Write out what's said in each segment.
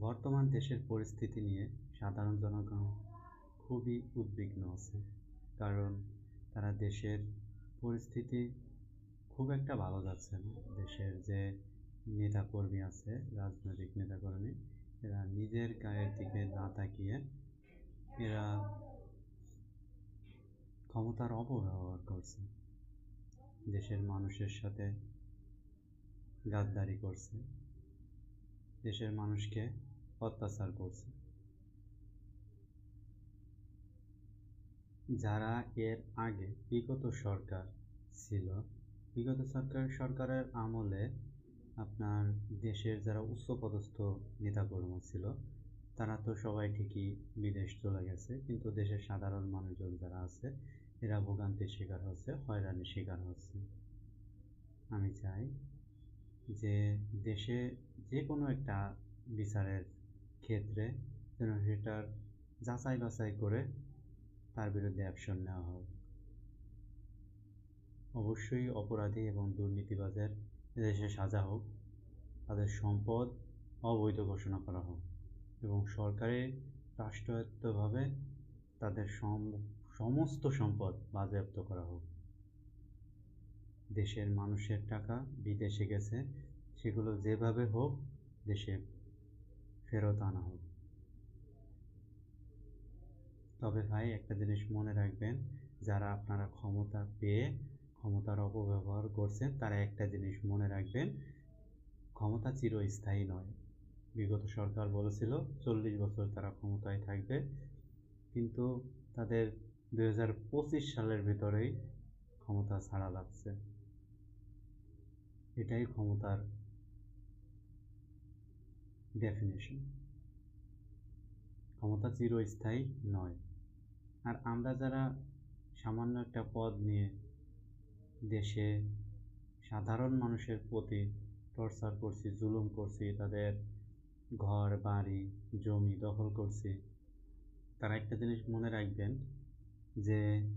বর্তমান দেশের পরিস্থিতি নিয়ে সাধারণ জনগণ খুবই উদ্বিগ্ন আছে। কারণ তারা দেশের পরিস্থিতি খুব একটা ভালো যাচ্ছে না। দেশের যে নেতাকর্মী আছে, রাজনৈতিক নেতাকর্মী, এরা নিজের গায়ের দিকে না তাকিয়ে এরা ক্ষমতার অপব্যবহার করছে। দেশের মানুষের সাথে গাদ্দারি করছে। দেশের মানুষকে অত্যাচার করছে। যারা এর আগে বিগত সরকার ছিল, বিগত সরকার, সরকারের আমলে আপনার দেশের যারা উচ্চপদস্থ নেতাকর্মী ছিল, তারা তো সবাই ঠিকই বিদেশ চলে গেছে, কিন্তু দেশের সাধারণ মানুষজন যারা আছে, এরা ভোগান্তির শিকার হচ্ছে, হয়রানির শিকার হচ্ছে। আমি চাই যে দেশে যে কোনো একটা বিচারের ক্ষেত্রে যেন সেটার যাচাই বাছাই করে তার বিরুদ্ধে অ্যাকশন নেওয়া হয়। অবশ্যই অপরাধী এবং দুর্নীতিবাজের দেশে সাজা হোক, তাদের সম্পদ অবৈধ ঘোষণা করা হোক এবং সরকারি রাষ্ট্রায়ত্তভাবে তাদের সমস্ত সম্পদ বাজেয়াপ্ত করা হোক। দেশের মানুষের টাকা বিদেশে গেছে, সেগুলো যেভাবে হোক দেশে ফেরত আনা হোক তবে ভাই, একটা জিনিস মনে রাখবেন, যারা আপনারা ক্ষমতা পেয়ে, ক্ষমতার অপব্যবহার করছেন, তারা একটা জিনিস মনে রাখবেন, ক্ষমতা চিরস্থায়ী নয়। বিগত সরকার বলেছিল, চল্লিশ বছর তারা ক্ষমতায় থাকবে, কিন্তু তাদের দুই হাজার পঁচিশ সালের ভিতরেই ক্ষমতা ছাড়া লাগছে। এটাই ক্ষমতার ডেফিনেশন ক্ষমতা চিরস্থায়ী নয়। আর আমরা যারা সামান্য একটা পদ নিয়ে দেশে সাধারণ মানুষের প্রতি টর্চার করছি, জুলুম করছি, তাদের ঘর, বাড়ি, জমি দখল করছি, তারা একটা জিনিস মনে রাখবেন যে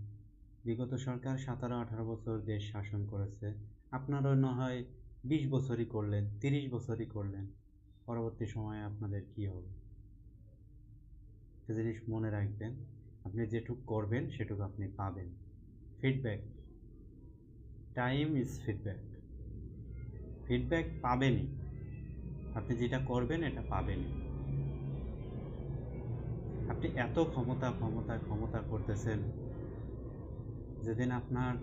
বিগত সরকার সতেরো, আঠারো বছর দেশ শাসন করেছে। আপনারও না হয় বিশ বছরই করলেন, তিরিশ বছরই করলেন। পরবর্তী সময়ে আপনাদের কী হবে? একটা জিনিস মনে রাখবেন, আপনি যেটুক করবেন সেটুকু আপনি পাবেন। Feedback time is feedback feedback পাবেনই। আপনি যেটা করবেন এটা পাবেনই। আপনি এত ক্ষমতা ক্ষমতা ক্ষমতা করতেছেন, যেদিন আপনার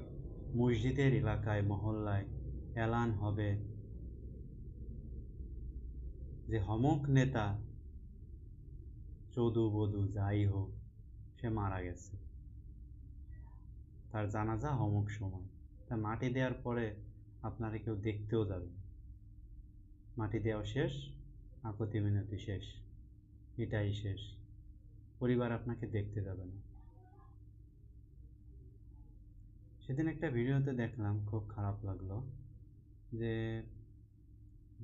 মসজিদের এলাকায়, মহল্লায় এলান হবে যে হমক নেতা, চৌদু বধু যাই হোক, সে মারা গেছে। তার জানাজা হমক সময়। তা মাটি দেওয়ার পরে আপনারা কেউ দেখতেও যাবে মাটি দেওয়া শেষ আকতি মিনতি শেষ। এটাই শেষ। পরিবার আপনাকে দেখতে যাবে না। সেদিন একটা ভিডিওতে দেখলাম, খুব খারাপ লাগল যে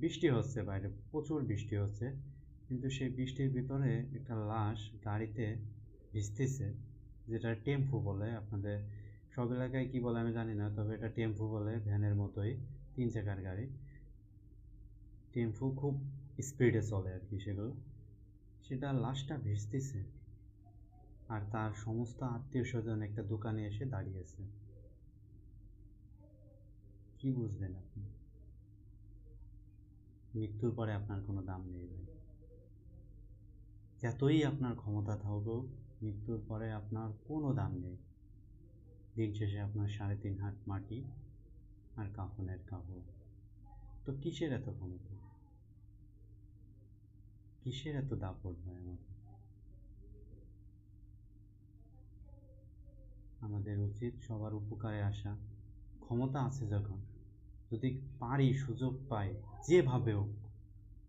বৃষ্টি হচ্ছে বাইরে, প্রচুর বৃষ্টি হচ্ছে। কিন্তু সেই বৃষ্টির ভিতরে একটা লাশ গাড়িতে ভিজতেছে যেটা টেম্পু বলে। আপনাদের সব এলাকায় কী বলে আমি জানি না, তবে এটা টেম্পু বলে, ভ্যানের মতোই, তিন চাকার গাড়ি। টেম্পু খুব স্পিডে চলে আর কি সেগুলো। সেটা লাশটা ভিজতেছে। আর তার সমস্ত আত্মীয় স্বজন একটা দোকানে এসে দাঁড়িয়েছে। কি বুঝলেন আপনি? মৃত্যুর পরে আপনার কোনো দাম নেই ভাই। যতই আপনার ক্ষমতা থাকুক, মৃত্যুর পরে আপনার কোনো দাম নেই। দিন শেষে আপনার সাড়ে তিন হাত মাটি আর কাফনের কাপড়। তো কিসের এত ক্ষমতা? কিসের এত দাপট ভাই আমাদের? আমাদের উচিত সবার উপকারে আসা। ক্ষমতা আছে যখন। যদি পারি সুযোগ পাই, যেভাবে হোক,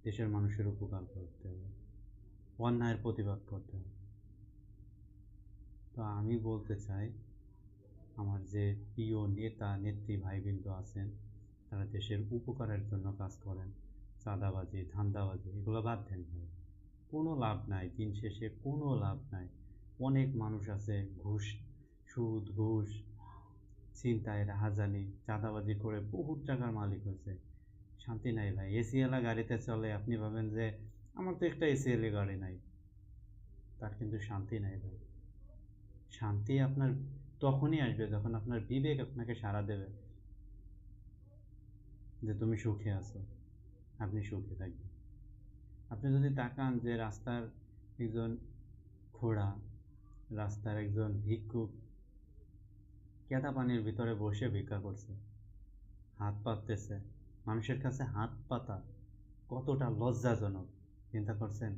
দেশের মানুষের উপকার করতে হবে। অন্যায়ের প্রতিবাদ করতে হবে। তো আমি বলতে চাই, আমার যে প্রিয় নেতা, নেত্রী, ভাইবৃন্দ আছেন, তারা দেশের উপকারের জন্য কাজ করেন। চাঁদাবাজি, ধান্দাবাজি, এগুলো বাদ দেন ভাই। কোনো লাভ নাই, দিন শেষে কোনো লাভ নাই। অনেক মানুষ আছে, ঘুষ, সুদ, ঘুষ চিন্তায় রাহাজানি চাঁদাবাজি করে বহুত টাকার মালিক হয়েছে। শান্তি নাই ভাই এসিওয়ালা গাড়িতে চলে, আপনি ভাবেন যে আমার তো একটা এসিএলএ গাড়ি নাই। তার কিন্তু শান্তি নাই ভাই। শান্তি আপনার তখনই আসবে যখন আপনার বিবেক আপনাকে সাড়া দেবে যে তুমি সুখে আছো, আপনি সুখে থাকবেন। আপনি যদি তাকান যে রাস্তার একজন ঘোড়া, রাস্তার একজন ভিক্ষুক কেদা পানির ভিতরে বসে ভিক্ষা করছে। হাত পাততেছে। মানুষের কাছে হাত পাতা কতটা লজ্জাজনক। চিন্তা করছেন,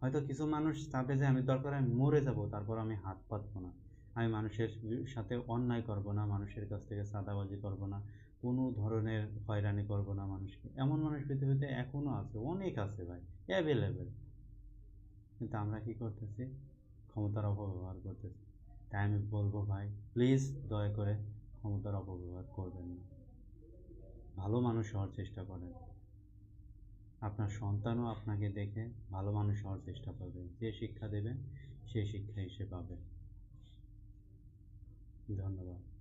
হয়তো কিছু মানুষ চাবে যে আমি দরকার আমি মরে যাব, তারপর আমি হাত পাতবো না। আমি মানুষের সাথে অন্যায় করব না, মানুষের কাছ থেকে সাদাবাজি করব না, কোনো ধরনের হয়রানি করব না মানুষকে। এমন মানুষ পৃথিবীতে এখনও আছে, অনেক আছে ভাই অ্যাভেলেবেল কিন্তু আমরা কি করতেছি? ক্ষমতার অপব্যবহার করতেছি। তাই আমি বলব ভাই প্লিজ দয়া করে ক্ষমতার অপব্যবহার করবেন না। ভালো মানুষ হওয়ার চেষ্টা করেন। আপনার সন্তানও আপনাকে দেখে ভালো মানুষ হওয়ার চেষ্টা করবে। যে শিক্ষা দেবে সেই শিক্ষা হিসেবে পাবে। ধন্যবাদ।